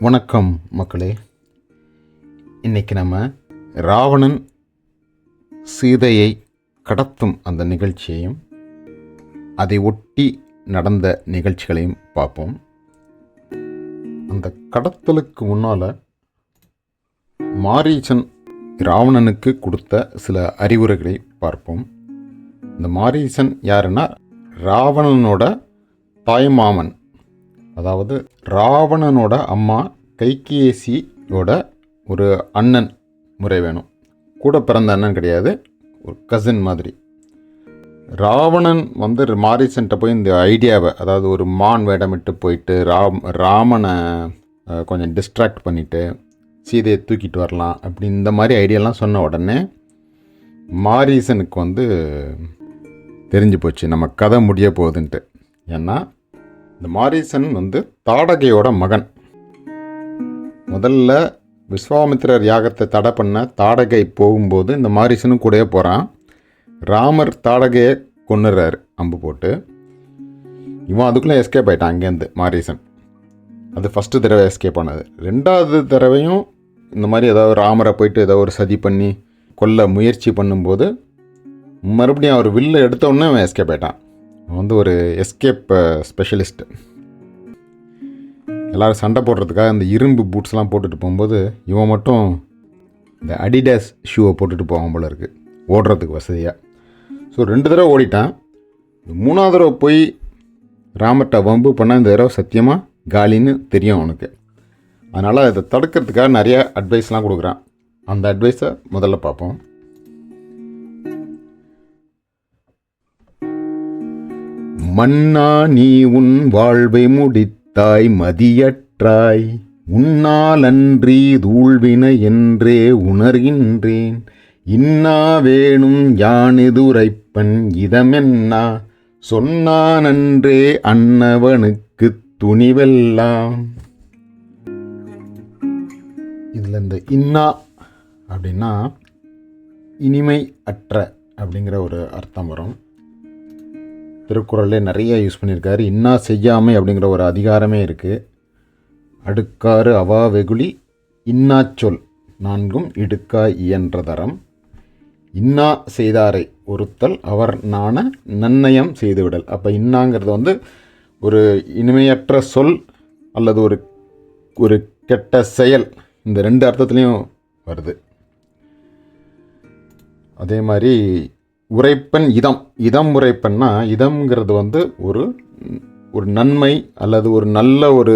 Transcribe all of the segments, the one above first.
வணக்கம் மக்களே. இன்னைக்கு நம்ம ராவணன் சீதையை கடத்தும் அந்த நிகழ்ச்சியையும் அதை ஒட்டி நடந்த நிகழ்ச்சிகளையும் பார்ப்போம். அந்த கடத்தலுக்கு முன்னால் மாரீச்சன் ராவணனுக்கு கொடுத்த சில அறிவுரைகளை பார்ப்போம். இந்த மாரீசன் யாருன்னா ராவணனோட தாய்மாமன். அதாவது ராவணனோட அம்மா கைகேசியோட ஒரு அண்ணன் முறை வேணும். கூட பிறந்த அண்ணன் கிடையாது. ஒரு கசின் மாதிரி. ராவணன் வந்து மாரிசன்ட்ட போய் இந்த ஐடியாவை அதாவது ஒரு மான் வேடமிட்டு போயிட்டு ராம் ராமனை கொஞ்சம் டிஸ்ட்ராக்ட் பண்ணிவிட்டு சீதையை தூக்கிட்டு வரலாம் அப்படி இந்த மாதிரி ஐடியாலாம் சொன்ன உடனே மாரீசனுக்கு வந்து தெரிஞ்சு போச்சு நம்ம கதை முடிய போகுதுன்ட்டு. ஏன்னா இந்த மாரீசன் வந்து தாடகையோட மகன். முதல்ல விஸ்வாமித்திரர் யாகத்தை தடை பண்ண தாடகை போகும்போது இந்த மாரீசனும் கூடயே போகிறான் ராமர் தாடகையை கொன்னுறாரு அம்பு போட்டு. இவன் அதுக்குள்ளே எஸ்கேப் ஆயிட்டான் அங்கேருந்து மாரீசன். அது ஃபஸ்ட்டு தடவை எஸ்கேப் ஆனது ரெண்டாவது தடவையும் இந்த மாதிரி ஏதாவது ராமரை போயிட்டு ஏதோ ஒரு சதி பண்ணி கொல்ல முயற்சி பண்ணும்போது மறுபடியும் அவர் வில்லு எடுத்தோடனே அவன் எஸ்கேப் ஆயிட்டான். அவன் வந்து ஒரு எஸ்கேப் ஸ்பெஷலிஸ்ட் எல்லோரும் சண்டை போடுறதுக்காக இந்த இரும்பு பூட்ஸ்லாம் போட்டுட்டு போகும்போது இவன் மட்டும் இந்த அடிடாஸ் ஷூவை போட்டுட்டு போவான் போல இருக்குது ஓடுறதுக்கு வசதியாக ஸோ ரெண்டு தடவை ஓடிட்டான். மூணாவது தடவை போய் ராமட்ட வம்பு பண்ணால் இந்த தடவை சத்தியமாக காலின்னு தெரியும் அவனுக்கு. அதனால் இதை தடுக்கிறதுக்காக நிறைய அட்வைஸ்லாம் கொடுக்குறான். அந்த அட்வைஸை முதல்ல பார்ப்போம். மன்னா நீ உன் வாழ்வை முடித்தாய் மதியற்றாய் உன்னாலன்றி தூள்வின என்றே உணர்கின்றேன். இன்னா வேணும் யானெதுரைப்பன் இதமென்னா சொன்னானன்றே அன்னவனுக்கு துணிவெல்லாம். இதில் இந்த இன்னா அப்படின்னா இனிமை அற்ற அப்படிங்கிற ஒரு அர்த்தம் வரும். திருக்குறளே நிறைய யூஸ் பண்ணியிருக்காரு. இன்னா செய்யாமை அப்படிங்கிற ஒரு அதிகாரமே இருக்குது அடுக்காறு அவா வெகுளி இன்னாச்சொல் நான்கும் இடுக்காய் இயன்ற தரம். இன்னா செய்தாரை ஒருத்தல் அவர் நாண நன்னயம் செய்துவிடல். அப்போ இன்னாங்கிறது வந்து ஒரு இனிமையற்ற சொல் அல்லது ஒரு ஒரு கெட்ட செயல். இந்த ரெண்டு அர்த்தத்துலேயும் வருது. அதே மாதிரி உரைப்பன் இதம். இதம் உரைப்பன்னா இதம்ங்கிறது வந்து ஒரு ஒரு நன்மை அல்லது ஒரு நல்ல ஒரு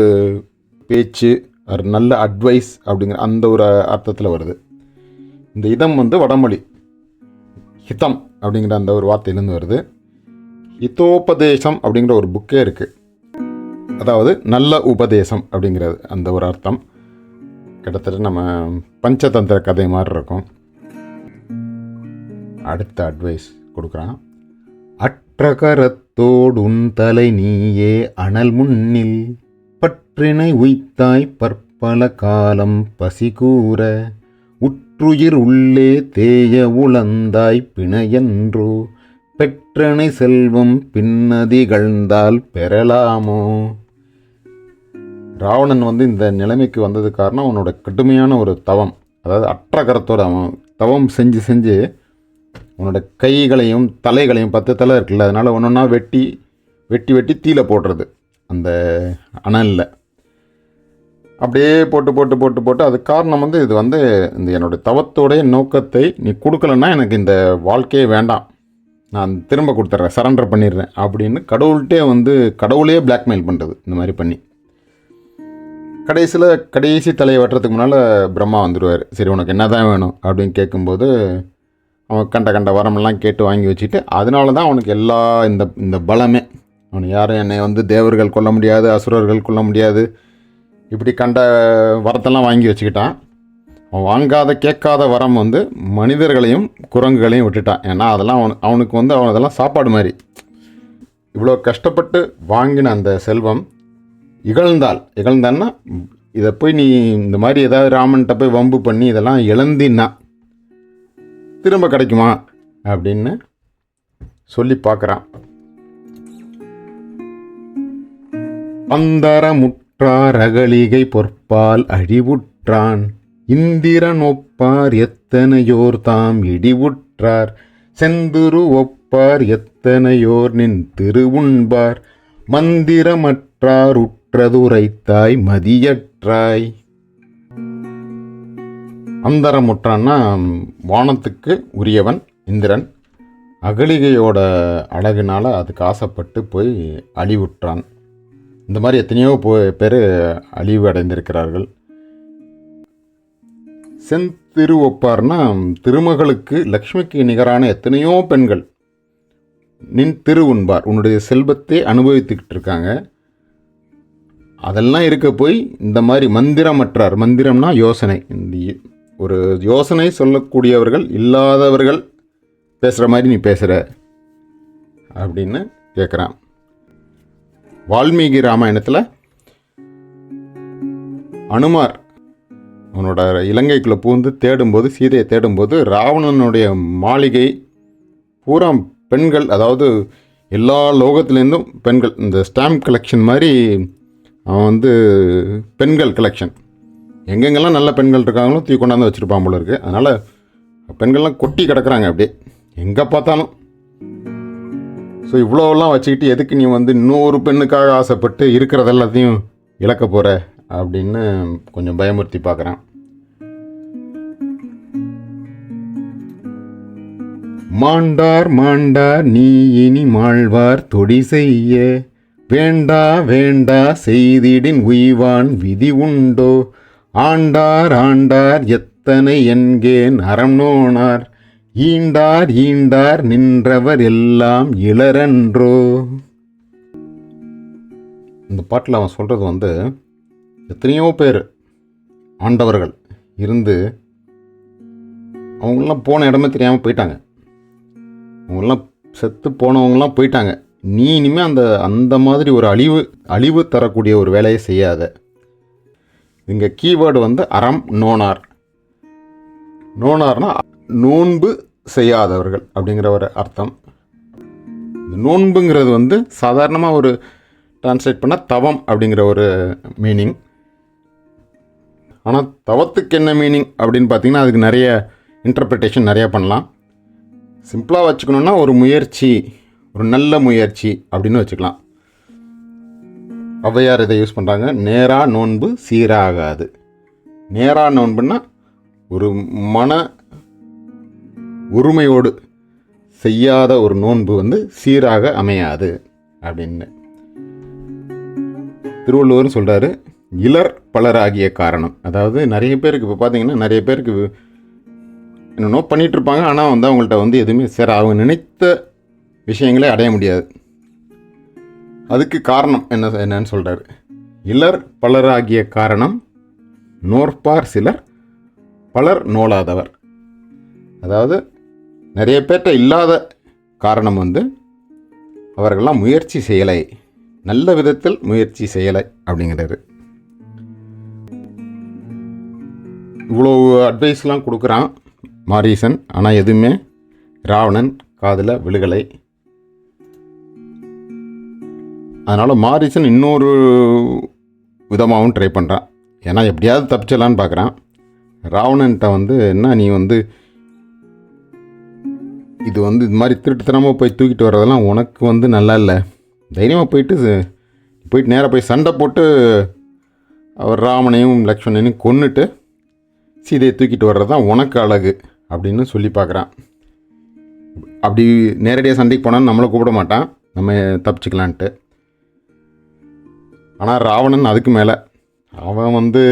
பேச்சு ஒரு நல்ல அட்வைஸ் அப்படிங்கிற அந்த ஒரு அர்த்தத்தில் வருது. இந்த இதம் வந்து வடமொழி. ஹிதம் அப்படிங்கிற அந்த ஒரு வார்த்தையிலேருந்து வருது. ஹிதோபதேசம் அப்படிங்கிற ஒரு புக்கே இருக்குது அதாவது நல்ல உபதேசம் அப்படிங்கிறது அந்த ஒரு அர்த்தம். கிட்டத்தட்ட நம்ம பஞ்சதந்திர கதை மாதிரி இருக்கும். அடுத்த அட்வைஸ் கொடுக்குறான். அற்றகரத்தோடுன் தலை நீயே அனல் முன்னில் பற்றினை உய்த்தாய் பற்பல காலம் பசி கூற உற்றுயிர் உள்ளே தேய உளந்தாய் பிணையன்றோ பெற்றனை செல்வம் பின்னதிகழ்ந்தால் பெறலாமோ? ராவணன் வந்து இந்த நிலைமைக்கு வந்தது காரணம் அவனோட கடுமையான ஒரு தவம். அதாவது அற்றகரத்தோட அவன் தவம் செஞ்சு செஞ்சு உன்னோட கைகளையும் தலைகளையும் பத்து தலை இருக்குல்ல அதனால் ஒன்று ஒன்றா வெட்டி வெட்டி வெட்டி தீல போடுறது அந்த அனலில். அப்படியே போட்டு போட்டு போட்டு போட்டு அது காரணம் வந்து இது வந்து இந்த என்னோட தவத்தோடைய நோக்கத்தை நீ கொடுக்கலன்னா எனக்கு இந்த வாழ்க்கையே வேண்டாம். நான் திரும்ப கொடுத்துட்றேன் சரண்டர் பண்ணிடுறேன் அப்படின்னு கடவுள்கிட்டே வந்து கடவுளே பிளாக்மெயில் பண்ணுறது இந்த மாதிரி பண்ணி. கடைசியில் கடைசி தலையை வெட்டுறதுக்கு முன்னால் பிரம்மா வந்துடுவார். சரி உனக்கு என்ன தான் வேணும் அப்படின்னு கேட்கும்போது அவன் கண்ட கண்ட வரமெல்லாம் கேட்டு வாங்கி வச்சுட்டு அதனால தான் அவனுக்கு எல்லா இந்த இந்த பலமே. அவன் யாரும் என்னை வந்து தேவர்கள் கொல்ல முடியாது அசுரர்கள் கொல்ல முடியாது. இப்படி கண்ட வரத்தெல்லாம் வாங்கி வச்சுக்கிட்டான். அவன் வாங்காத கேட்காத வரம் வந்து மனிதர்களையும் குரங்குகளையும் விட்டுட்டான். ஏன்னா அதெல்லாம் அவனு அவனுக்கு வந்து அவன் அதெல்லாம் சாப்பாடு மாதிரி. இவ்வளோ கஷ்டப்பட்டு வாங்கின அந்த செல்வம் இகழ்ந்தால் இகழ்ந்தான்னா இதை போய் நீ இந்த மாதிரி ஏதாவது ராமன்கிட்ட போய் வம்பு பண்ணி இதெல்லாம் இழந்தின்னா திரும்ப கிடைக்குமா? அப்படின்னு சொல்லி பார்க்குறான். அந்தரமுற்ற இந்திரமுற்றார் அகலிகை பொற்பால் அழிவுற்றான். இந்திரன் ஒப்பார் எத்தனையோர் தாம் இடிவுற்றார். செந்துரு ஒப்பார் எத்தனையோர் நின் திருவுண்பார். மந்திரமற்றார் உற்றதுரைத்தாய் மதியற்றாய். அந்தரமுற்றான்னா வானத்துக்கு உரியவன் இந்திரன். அகலிகையோட அழகுனால அதுக்கு ஆசைப்பட்டு போய் அழிவுற்றான். இந்த மாதிரி எத்தனையோ போ பேர் அழிவு அடைந்திருக்கிறார்கள். செந்திருவப்பார்னா திருமகளுக்கு லக்ஷ்மிக்கு நிகரான எத்தனையோ பெண்கள். நின் திரு உண்பார் உன்னுடைய செல்வத்தை அனுபவித்துக்கிட்டு இருக்காங்க. அதெல்லாம் இருக்க போய் இந்த மாதிரி மந்திரமற்றார். மந்திரம்னா யோசனை. இந்த ஒரு யோசனை சொல்லக்கூடியவர்கள் இல்லாதவர்கள் பேசுகிற மாதிரி நீ பேசுகிற அப்படின்னு கேட்குறான் வால்மீகி ராமாயணத்தில் அனுமார் அவனோட இலங்கைக்குள்ளே பூந்து தேடும்போது சீதையை தேடும்போது ராவணனுடைய மாளிகை பூரா பெண்கள் அதாவது எல்லா லோகத்துலேருந்தும் பெண்கள் இந்த ஸ்டாம்ப் கலெக்ஷன் மாதிரி அவன் வந்து பெண்கள் கலெக்ஷன். எங்கெங்கெல்லாம் நல்ல பெண்கள் இருக்காங்களோ தூக்கி கொண்டாந்து வச்சுருப்பான் போல இருக்கு. அதனால் பெண்கள்லாம் கொட்டி கிடக்குறாங்க அப்படியே. எங்கே பார்த்தாலும். ஸோ இவ்வளோலாம் வச்சுக்கிட்டு எதுக்கு நீ வந்து இன்னொரு பெண்ணுக்காக ஆசைப்பட்டு இருக்கிறது எல்லாத்தையும் இழக்க போகிற அப்படின்னு கொஞ்சம் பயமுறுத்தி பார்க்குறேன். மாண்டார் மாண்டார் நீ இனி மாழ்வார் தொடி செய்ய. வேண்டா வேண்டா செய்திடின் உய்வான் விதி உண்டோ. ஆண்டார் ஆண்டார் எத்தனை என்கேன் அறம் நோனார்? ஈண்டார் ஈண்டார் நின்றவர் எல்லாம் இளரன்றோ? இந்த பாட்டில் அவன் சொல்கிறது வந்து எத்தனையோ பேர் ஆண்டவர்கள் இருந்து அவங்களாம் போன இடமே தெரியாமல் போயிட்டாங்க. அவங்களாம் செத்து போனவங்களாம் போயிட்டாங்க. நீ இனிமேல் அந்த அந்த மாதிரி ஒரு அழிவு அழிவு தரக்கூடிய ஒரு வேலையை செய்யாத. இங்கே கீவேர்டு வந்து அறம் நோனார். நோனார்னா நோன்பு செய்யாதவர்கள் அப்படிங்கிற ஒரு அர்த்தம். இந்த நோன்புங்கிறது வந்து சாதாரணமாக ஒரு டிரான்ஸ்லேட் பண்ணால் தவம் அப்படிங்கிற ஒரு மீனிங் ஆனால் தவத்துக்கு என்ன மீனிங் அப்படின்னு பார்த்தீங்கன்னா அதுக்கு நிறைய இன்டர்பிரிட்டேஷன் நிறைய பண்ணலாம். சிம்பிளாக வச்சுக்கணுன்னா ஒரு முயற்சி ஒரு நல்ல முயற்சி அப்படின்னு வச்சுக்கலாம். ஔவையார் இதை யூஸ் பண்ணுறாங்க நேராக நோன்பு சீராகாது. நேராக நோன்புன்னா ஒரு மன உரிமையோடு செய்யாத ஒரு நோன்பு வந்து சீராக அமையாது அப்படின்னு. திருவள்ளுவர்னு சொல்கிறாரு இளர் பலராகிய காரணம். அதாவது நிறைய பேருக்கு இப்போ பார்த்தீங்கன்னா நிறைய பேருக்கு என்னென்னோ பண்ணிகிட்ருப்பாங்க ஆனால் வந்து அவங்கள்ட்ட வந்து எதுவுமே சரி அவங்க நினைத்த விஷயங்களே அடைய முடியாது. அதுக்கு காரணம் என்ன என்னன்னு சொல்கிறாரு இலர் பலராகிய காரணம் நோற்பார் சிலர் பலர் நோலாதவர் அதாவது நிறைய பேர்கிட்ட இல்லாத காரணம் வந்து அவர்கள்லாம் முயற்சி செய்யலை. நல்ல விதத்தில் முயற்சி செய்யலை அப்படிங்கிறாரு. இவ்வளோ அட்வைஸ்லாம் கொடுக்குறான் மாரீசன். ஆனால் எதுவுமே ராவணன் காதில் விழுகலை. அதனால் மாரீசன் இன்னொரு விதமாகவும் ட்ரை பண்ணுறான் ஏன்னா எப்படியாவது தப்பிச்சிடலான்னு பார்க்குறான் ராவணன்ட்ட வந்து என்ன நீ வந்து இது வந்து இது மாதிரி திருட்டுத்தனமாக போய் தூக்கிட்டு வர்றதெல்லாம் உனக்கு வந்து நல்லா இல்லை. தைரியமாக போயிட்டு போயிட்டு நேராக போய் சண்டை போட்டு அவர் ராமனையும் லக்ஷ்மணனையும் கொன்னுட்டு சீதையை தூக்கிட்டு வர்றது தான் உனக்கு அழகு அப்படின்னு சொல்லி பார்க்குறான் அப்படி நேரடியாக சண்டைக்கு போனால் நம்மளை கூப்பிட மாட்டான். நம்ம தப்பிச்சுக்கலான்ட்டு. ஆனால் ராவணன் அதுக்கு மேலே. அவன் வந்து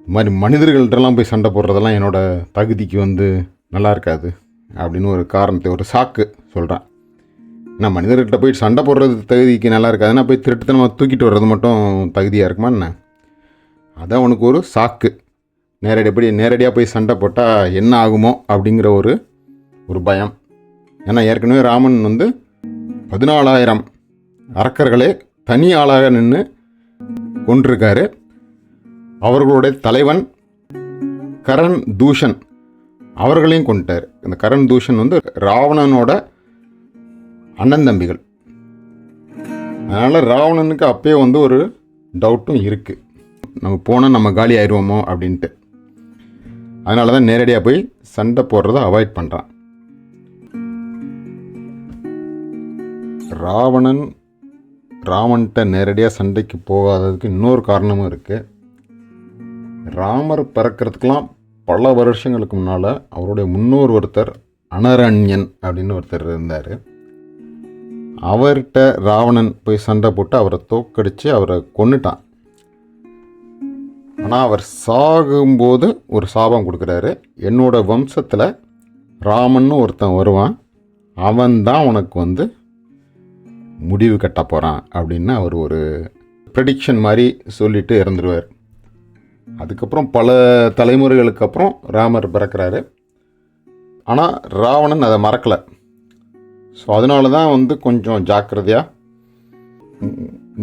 இது மாதிரி மனிதர்கள்ட்டெல்லாம் போய் சண்டை போடுறதெல்லாம் என்னோட தகுதிக்கு வந்து நல்லா இருக்காது அப்படின்னு ஒரு காரணத்தை ஒரு சாக்கு சொல்கிறான் நான் மனிதர்கிட்ட போய் சண்டை போடுறது தகுதிக்கு நல்லா இருக்காதுன்னா போய் திருட்டுத்தனமாக தூக்கிட்டு வர்றது மட்டும் தகுதியாக இருக்குமா என்ன? அது அவனுக்கு ஒரு சாக்கு. நேரடி எப்படி நேரடியாக போய் சண்டை போட்டால் என்ன ஆகுமோ அப்படிங்கிற ஒரு ஒரு பயம். ஏன்னா ஏற்கனவே ராமன் வந்து பதினாலாயிரம் அரக்கர்களே தனி ஆளாக நின்று கொண்டிருக்காரு. அவர்களுடைய தலைவன் கரண் தூஷன் அவர்களையும் கொண்டுட்டார். இந்த கரண் தூஷன் வந்து ராவணனோட அண்ணன் தம்பிகள். அதனால் ராவணனுக்கு அப்பயே வந்து ஒரு டவுட்டும் இருக்குது நம்ம போனால் நம்ம காலி ஆயிடுவோமோ அப்படின்ட்டு. அதனால தான் நேரடியாக போய் சண்டை போடுறத அவாய்ட் பண்ணுறான் ராவணன் ராவன்கிட்ட நேரடியாக சண்டைக்கு போகாததுக்கு இன்னொரு காரணமும் இருக்குது ராமர் பிறக்கிறதுக்கெலாம் பல வருஷங்களுக்கு முன்னால் அவருடைய முன்னோர் ஒருத்தர் அனரண்யன் அப்படின்னு ஒருத்தர் இருந்தார். அவர்கிட்ட ராவணன் போய் சண்டை போட்டு அவரை தோக்கடித்து அவரை கொண்டுட்டான் ஆனால் அவர் சாகும்போது ஒரு சாபம் கொடுக்குறாரு. என்னோடய வம்சத்தில் ராமன் ஒருத்தன் வருவான். அவன் தான் உனக்கு வந்து முடிவு கட்ட போகிறான் அப்படின்னு அவர் ஒரு ப்ரெடிக்ஷன் மாதிரி சொல்லிட்டு இறந்துருவார். அதுக்கப்புறம் பல தலைமுறைகளுக்கு அப்புறம் ராமர் பிறக்கிறாரு. ஆனால் ராவணன் அதை மறக்கலை. ஸோ அதனால தான் வந்து கொஞ்சம் ஜாக்கிரதையாக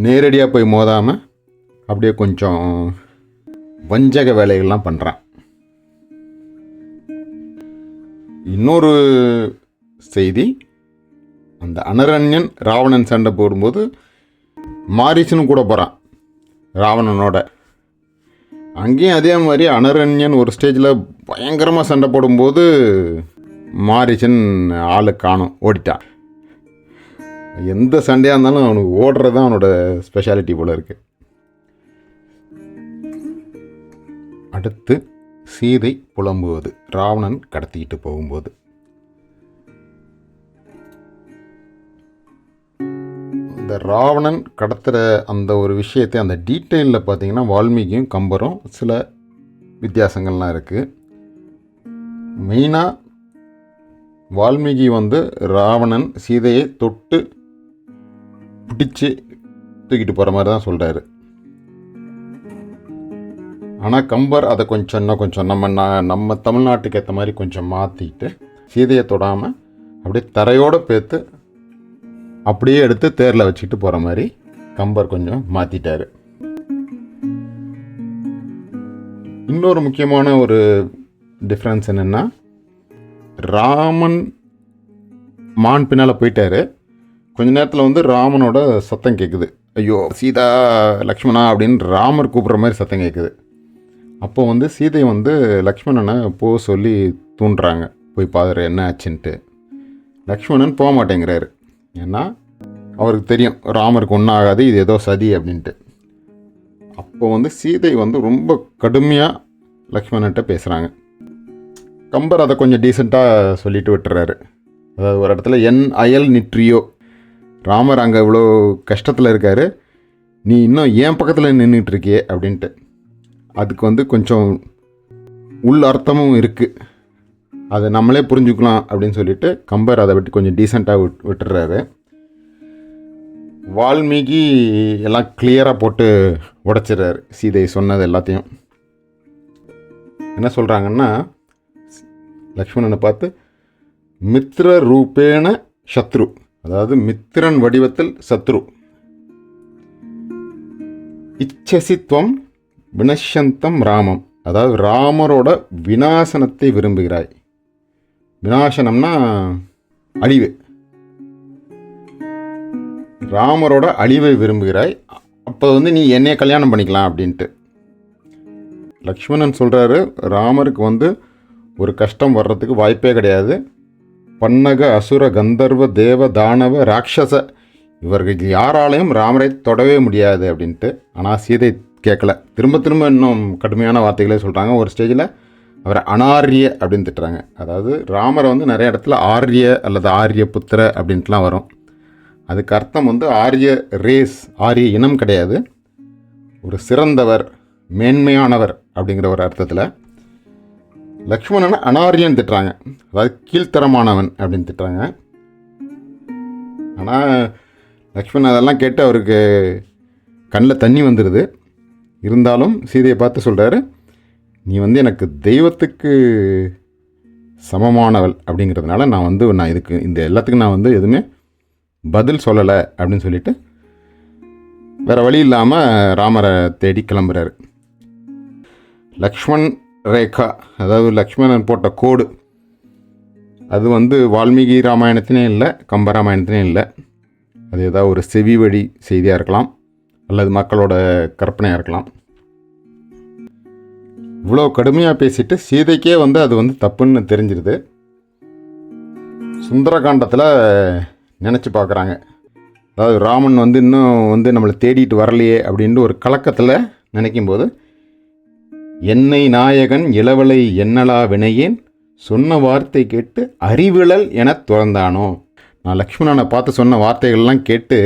நேரடியாக போய் மோதாமல் அப்படியே கொஞ்சம் வஞ்சக வேலைகள்லாம் பண்ணுறான் இன்னொரு செய்தி அந்த அனரண்யன் ராவணன் சண்டை போடும்போது மாரிசனும் கூட போகிறான் ராவணனோட. அங்கேயும் அதே மாதிரி அனரண்யன் ஒரு ஸ்டேஜில் பயங்கரமாக சண்டை போடும்போது மாரிசன் ஆளை காணும் ஓடிட்டான். எந்த சண்டையாக இருந்தாலும் அவனுக்கு ஓடுறது தான் அவனோட ஸ்பெஷாலிட்டி போல் இருக்குது அடுத்து சீதை புலம்புவது ராவணன் கடத்திக்கிட்டு போகும்போது. இந்த ராவணன் கடத்துகிற அந்த ஒரு விஷயத்தை அந்த டீட்டெயிலில் பார்த்தீங்கன்னா வால்மீகியும் கம்பரும் சில வித்தியாசங்கள்லாம் இருக்குது மெயினாக வால்மீகி வந்து ராவணன் சீதையை தொட்டு பிடிச்சு தூக்கிட்டு போகிற மாதிரி தான் சொல்கிறாரு ஆனால் கம்பர் அதை கொஞ்சம் இன்னும் கொஞ்சம் நம்ம நான் நம்ம தமிழ்நாட்டுக்கு ஏற்ற மாதிரி கொஞ்சம் மாற்றிக்கிட்டு சீதையை தொடாமல் அப்படியே தரையோடு பேத்து அப்படியே எடுத்து தேரில் வச்சுட்டு போகிற மாதிரி கம்பர் கொஞ்சம் மாற்றிட்டார் இன்னொரு முக்கியமான ஒரு டிஃப்ரென்ஸ் என்னென்னா ராமன் மான் பின்னால் போயிட்டார். கொஞ்ச நேரத்தில் வந்து ராமனோட சத்தம் கேட்குது ஐயோ சீதா லக்ஷ்மணா அப்படின்னு ராமர் கூப்பிட்ற மாதிரி சத்தம் கேட்குது அப்போ வந்து சீதை வந்து லக்ஷ்மணனை போக சொல்லி தூண்டுறாங்க. போய் பாரு என்ன ஆச்சுன்ட்டு. லக்ஷ்மணன் போக மாட்டேங்கிறாரு. ஏன்னா அவருக்கு தெரியும் ராமருக்கு ஒன்றும் ஆகாது இது ஏதோ சதி அப்படின்ட்டு. அப்போ வந்து சீதை வந்து ரொம்ப கடுமையாக லக்ஷ்மணன்ட்ட பேசுகிறாங்க கம்பர் அதை கொஞ்சம் டீசெண்டாக சொல்லிட்டு விட்டுறாரு. அதாவது ஒரு இடத்துல என் அயல் நிற்றியோ? ராமர் அங்கே இவ்வளோ கஷ்டத்தில் இருக்கார். நீ இன்னும் என் பக்கத்தில் நின்றுட்டுருக்கியே அப்படின்ட்டு. அதுக்கு வந்து கொஞ்சம் உள் அர்த்தமும் இருக்குது அதை நம்மளே புரிஞ்சுக்கலாம் அப்படின்னு சொல்லிட்டு கம்பர் அதை விட்டு கொஞ்சம் டீசெண்டாக விட் விட்டுறாரு. வால்மீகி எல்லாம் கிளியராக போட்டு உடைச்சிடுறாரு. சீதை சொன்னது எல்லாத்தையும். என்ன சொல்கிறாங்கன்னா லக்ஷ்மணனை பார்த்து மித்ர ரூபேண சத்ரு. அதாவது மித்திரன் வடிவத்தில் சத்ரு. இச்சசித்வம் வினஷந்தம் ராமம். அதாவது ராமரோட வினாசனத்தை விரும்புகிறாய். விநாசனம்னா அழிவு. ராமரோட அழிவை விரும்புகிறாய். அப்போ வந்து நீ என்னைய கல்யாணம் பண்ணிக்கலாம் அப்படின்ட்டு. லக்ஷ்மணன் சொல்கிறாரு ராமருக்கு வந்து ஒரு கஷ்டம் வர்றதுக்கு வாய்ப்பே கிடையாது. பன்னக அசுர கந்தர்வ தேவ தானவ ராட்சச இவர்கள் யாராலையும் ராமரை தொடவே முடியாது அப்படின்ட்டு. ஆனால் சீதை கேட்கல. திரும்ப திரும்ப இன்னும் கடுமையான வார்த்தைகளே சொல்கிறாங்க ஒரு ஸ்டேஜில் அவரை அனாரிய அப்படின்னு திட்டுறாங்க. அதாவது ராமரை வந்து நிறைய இடத்துல ஆரிய அல்லது ஆரிய புத்திர அப்படின்ட்டுலாம் வரும். அதுக்கு அர்த்தம் வந்து ஆரிய ரேஸ் ஆரிய இனம் கிடையாது. ஒரு சிறந்தவர் மேன்மையானவர் அப்படிங்கிற ஒரு அர்த்தத்தில் லக்ஷ்மணனை அனாரியன் திட்டுறாங்க. அதாவது கீழ்த்தரமானவன் அப்படின்னு திட்டுறாங்க. ஆனால் லக்ஷ்மணன் அதெல்லாம் கேட்டு அவருக்கு கண்ணில் தண்ணி வந்துடுது இருந்தாலும் சீதையை பார்த்து சொல்கிறாரு நீ வந்து எனக்கு தெய்வத்துக்கு சமமானவள் அப்படிங்கிறதுனால நான் வந்து நான் இதுக்கு இந்த எல்லாத்துக்கும் நான் வந்து எதுவுமே பதில் சொல்லலை அப்படின்னு சொல்லிட்டு வேறு வழி இல்லாமல் ராமரை தேடி கிளம்புறாரு. லக்ஷ்மண் ரேகா அதாவது லக்ஷ்மணன் போட்ட கோடு அது வந்து வால்மீகி ராமாயணத்திலையும் இல்லை கம்ப இல்லை. அது ஏதாவது ஒரு செவி வழி செய்தியாக இருக்கலாம் அல்லது மக்களோட கற்பனையாக இருக்கலாம். இவ்வளோ கடுமையாக பேசிட்டு சீதைக்கே வந்து அது வந்து தப்புன்னு தெரிஞ்சிருது. சுந்தரகாண்டத்தில் நினச்சி பார்க்குறாங்க அதாவது ராமன் வந்து இன்னும் வந்து நம்மளை தேடிட்டு வரலையே அப்படின்ட்டு ஒரு கலக்கத்தில் நினைக்கும்போது என்னை நாயகன் இளவலை என்னலா வினையேன்? சொன்ன வார்த்தை கேட்டு அறிவிழல் என துறந்தானோ? நான் லக்ஷ்மணனை பார்த்து சொன்ன வார்த்தைகள்லாம் கேட்டு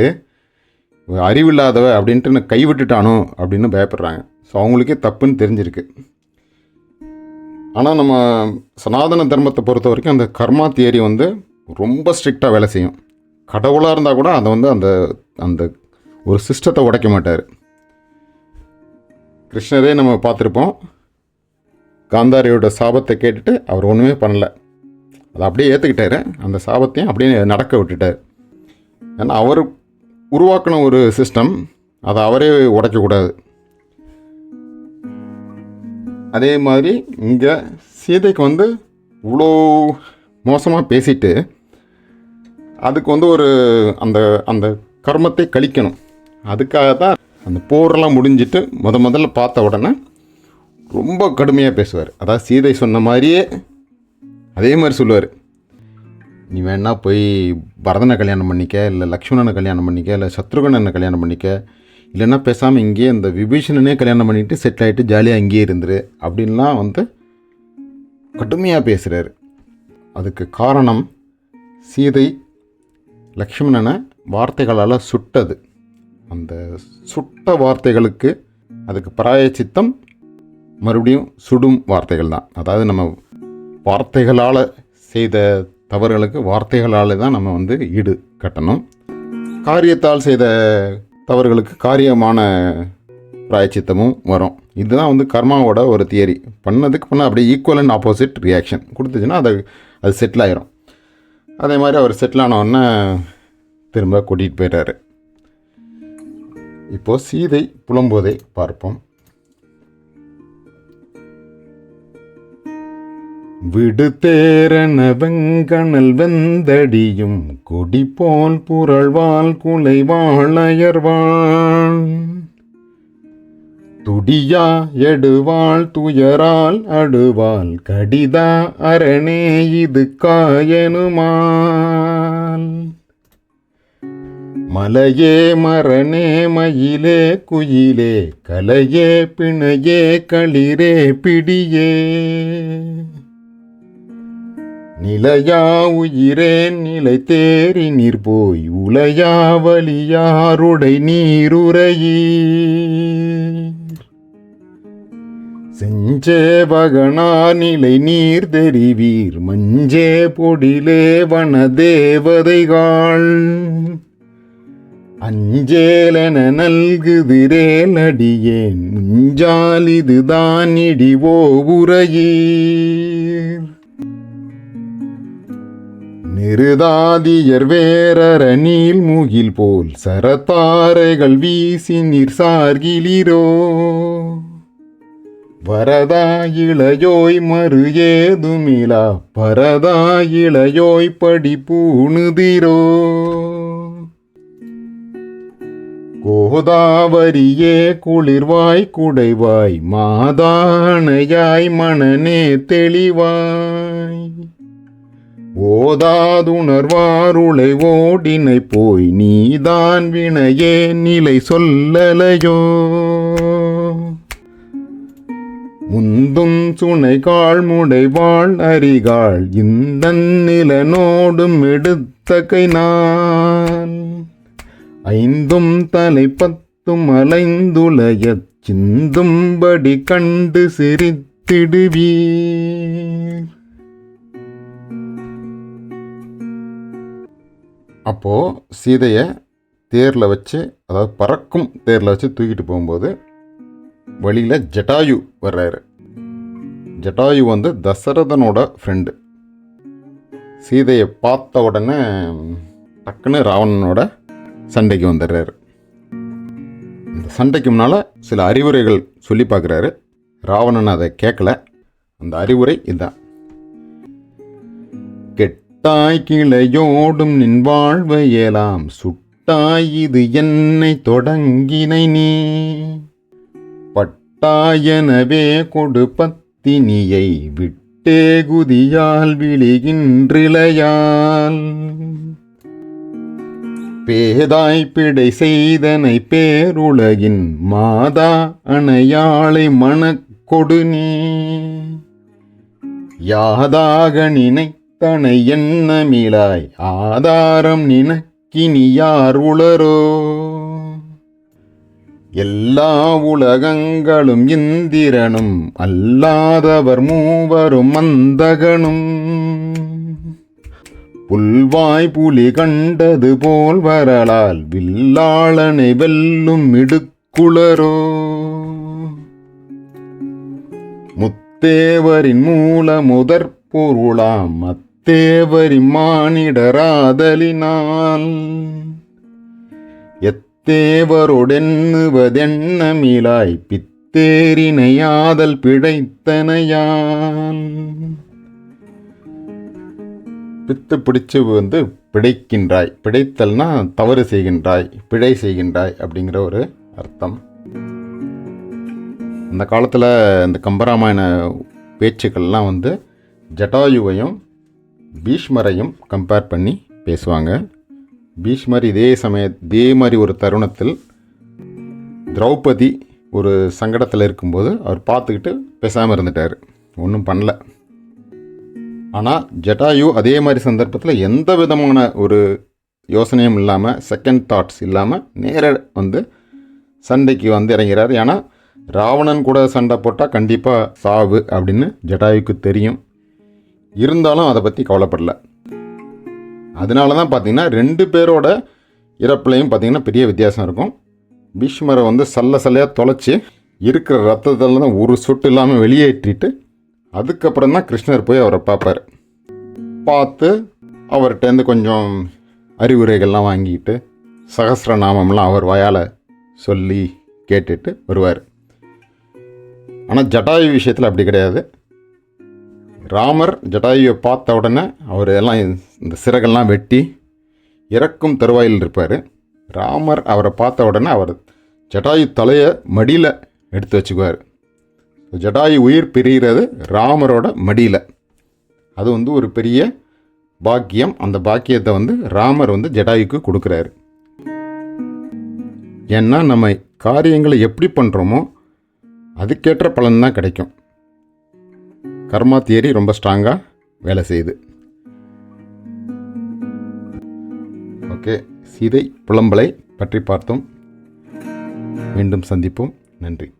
அறிவில்லாதவ அப்படின்ட்டு நான் கைவிட்டுட்டானோ? அப்படின்னு பயப்படுறாங்க. ஸோ அவங்களுக்கே தப்புன்னு தெரிஞ்சிருக்கு. ஆனால் நம்ம சனாதன தர்மத்தை பொறுத்த வரைக்கும் அந்த கர்மா தியரி வந்து ரொம்ப ஸ்ட்ரிக்டாக வேலை செய்யும். கடவுளாக இருந்தால் கூட அதை வந்து அந்த அந்த ஒரு சிஸ்டத்தை உடைக்க மாட்டார். கிருஷ்ணரே நம்ம பார்த்துருப்போம். காந்தாரியோட சாபத்தை கேட்டுட்டு அவர் ஒன்றுமே பண்ணலை. அதை அப்படியே ஏற்றுக்கிட்டாரு அந்த சாபத்தையும் அப்படியே நடக்க விட்டுட்டார். ஏன்னா அவர் உருவாக்கின ஒரு சிஸ்டம் அதை அவரே உடைக்கக்கூடாது. அதே மாதிரி இங்கே சீதைக்கு வந்து இவ்வளோ மோசமாக பேசிட்டு அதுக்கு வந்து ஒரு அந்த அந்த கர்மத்தை கழிக்கணும். அதுக்காக தான் அந்த போரெல்லாம் முடிஞ்சிட்டு முத முதல்ல பார்த்த உடனே ரொம்ப கடுமையாக பேசுவார். அதாவது சீதை சொன்ன மாதிரியே அதே மாதிரி சொல்லுவார். நீ வேணா போய் பரதனை கல்யாணம் பண்ணிக்க இல்லை லக்ஷ்மணனை கல்யாணம் பண்ணிக்க இல்லை சத்ருகனனை கல்யாணம் பண்ணிக்க. இல்லைன்னா பேசாமல் இங்கேயே இந்த விபீஷணனே கல்யாணம் பண்ணிட்டு செட்டில் ஆகிட்டு ஜாலியாக இங்கேயே இருந்துரு அப்படின்லாம் வந்து கடுமையாக பேசுகிறாரு அதுக்கு காரணம் சீதை லக்ஷ்மணனை வார்த்தைகளால் சுட்டது. அந்த சுட்ட வார்த்தைகளுக்கு அதுக்கு பிராயச்சித்தம் மறுபடியும் சுடும் வார்த்தைகள் தான். அதாவது நம்ம வார்த்தைகளால் செய்த தவறுகளுக்கு வார்த்தைகளால் தான் நம்ம வந்து ஈடு கட்டணும். காரியத்தால் செய்த தவறுகளுக்கு காரியமான பிராயச்சித்தமும் வரும். இதுதான் வந்து கர்மாவோட ஒரு தியரி. பண்ணதுக்கு பண்ண அப்படியே ஈக்குவல் அண்ட் ஆப்போசிட் ரியாக்ஷன் கொடுத்துச்சுன்னா அது அது செட்டில் ஆயிரும். அதே மாதிரி அவர் செட்டில் ஆனவுடனே திரும்ப கூட்டிகிட்டு போயிட்டாரு இப்போது சீதை புலம்போதை பார்ப்போம். விடு வெங்கணல் வெந்தடியும் கொடி போல் புரள்வாள் குலைவாளையர்வாள். துடியா எடுவாள் துயரால் அடுவாள் கடிதா அரணே இது காயனுமால் மலையே மரணே மயிலே குயிலே கலையே பிணையே களிரே பிடியே. நிலையா உயிரேன் நிலை தேறி நீர் போய் உலையா வலியாருடை நீருரையீர் செஞ்சே பகனா நிலை நீர் தெரிவீர் மஞ்சே பொடிலே வன தேவதைகாள் அஞ்சேலென நல்குதிரேல் அடியேன் முஞ்சால் இதுதான் இடிவோ உரையீர். நிருதாதியர் வேரர நீல் முகில் போல் சரத்தாரைகள் வீசி நீர் சார்கிலிரோ வரதா இளையோய் மறு ஏதுமிலா? பரதா இளையோய் படி பூணுதிரோ? கோதாவரியே குளிர்வாய் குடைவாய் மாதானையாய் மணனே தெளிவாய். ஓதாதுணர்வாருளை ஓடினை போய் நீதான் வினையே நிலை சொல்லலையோ? முந்தும் சுனை சுனைகாள் வாழ் அரிகாள் இந்த நிலனோடும் எடுத்த கை நான் ஐந்தும் தலை பத்தும் அலைந்துளையச் சிந்தும்படி கண்டு சிரித்திடுவீர். அப்போது சீதையை தேரில் வச்சு அதாவது பறக்கும் தேரில் வச்சு தூக்கிட்டு போகும்போது வழியில் ஜட்டாயு வர்றாரு. ஜட்டாயு வந்து தசரதனோட ஃப்ரெண்டு சீதையை பார்த்த உடனே டக்குன்னு ராவணனோட சண்டைக்கு வந்துடுறாரு. இந்த சண்டைக்கு முன்னால் சில அறிவுரைகள் சொல்லி பார்க்குறாரு. ராவணன் அதை கேட்கல. அந்த அறிவுரை இதுதான் சுட்டாய் கிளையோடும் நின் வாழ்வையலாம் சுட்டாய் இது என்னை தொடங்கினை நீ. பட்டாயனவே கொடு பத்தினியை. விட்டே குதியால் விழிகின்றிலையால். பேதாய் பிடை செய்தனை பேருலகின் மாதா அணையாளை மணக்கொடு நீ. யாதாக நினைத்தனை எண்ணமிலாய் ஆதாரம் நினக்கினி யார் உளரோ? எல்லா உலகங்களும் இந்திரனும் அல்லாதவர் மூவரும் மந்தகனும். புல்வாய் புலி கண்டது போல் வரலால் வில்லாளனை வெல்லும் இடுக்குளரோ? முத்தேவரின் மூல முதற் பொருளாம் தேவரி மானிடராதலினால் எத்தேவருடென்னுவதென்னமிலாய் பித்தேரினையாதல் பிழைத்தனையால். பித்து பிடிச்சு வந்து பிழைக்கின்றாய். பிழைத்தல்னா தவறு செய்கின்றாய் பிழை செய்கின்றாய் அப்படிங்கிற ஒரு அர்த்தம். அந்த காலத்தில் இந்த கம்பராமாயண பேச்சுக்கள்லாம் வந்து ஜட்டாயுவையும் பீஷ்மரையும் கம்பேர் பண்ணி பேசுவாங்க. பீஷ்மர் இதே சமய இதே மாதிரி ஒரு தருணத்தில் திரௌபதி ஒரு சங்கடத்தில் இருக்கும்போது அவர் பார்த்துக்கிட்டு பேசாமல் இருந்துட்டார். ஒன்றும் பண்ணல. ஆனால் ஜட்டாயு அதே மாதிரி சந்தர்ப்பத்தில் எந்த விதமான ஒரு யோசனையும் இல்லாமல் செகண்ட் தாட்ஸ் இல்லாமல் நேர வந்து சண்டைக்கு வந்து இறங்கிறார். ஏன்னா ராவணன் கூட சண்டை போட்டால் கண்டிப்பாக சாவு அப்படின்னு ஜட்டாயுக்கு தெரியும். இருந்தாலும் அதை பற்றி கவலைப்படல. அதனால தான் பார்த்தீங்கன்னா ரெண்டு பேரோட இறப்புலையும் பார்த்தீங்கன்னா பெரிய வித்தியாசம் இருக்கும். பீஷ்மரை வந்து சல்ல சல்லையாக தொலைச்சி இருக்கிற ரத்தத்தில் தான் ஒரு சொட்டு இல்லாமல் வெளியேற்றிட்டு அதுக்கப்புறம் தான் கிருஷ்ணர் போய் அவரை பார்ப்பார். பார்த்து அவர்கிட்டேருந்து கொஞ்சம் அறிவுரைகள்லாம் வாங்கிட்டு சகசிரநாமம்லாம் அவர் வாயால் சொல்லி கேட்டுட்டு வருவார். ஆனால் ஜட்டாயு விஷயத்தில் அப்படி கிடையாது. ராமர் ஜடாயுவை பார்த்த உடனே அவர் எல்லாம் இந்த சிறகெல்லாம் வெட்டி இறக்கும் தருவாயில் இருப்பார். ராமர் அவரை பார்த்த உடனே அவர் ஜடாயு தலையை மடியில் எடுத்து வச்சுக்குவார். ஜடாயு உயிர் பிரிகிறது ராமரோட மடியில். அது வந்து ஒரு பெரிய பாக்கியம். அந்த பாக்கியத்தை வந்து ராமர் வந்து ஜடாயுக்கு கொடுக்குறாரு. ஏன்னா நம்ம காரியங்களை எப்படி பண்ணுறோமோ அதுக்கேற்ற பலன் தான் கிடைக்கும். கர்மா தியரி ரொம்ப ஸ்ட்ராங்காக வேலை செய்யுது. ஓகே சீதை புலம்பலை பற்றி பார்த்தோம். மீண்டும் சந்திப்போம். நன்றி.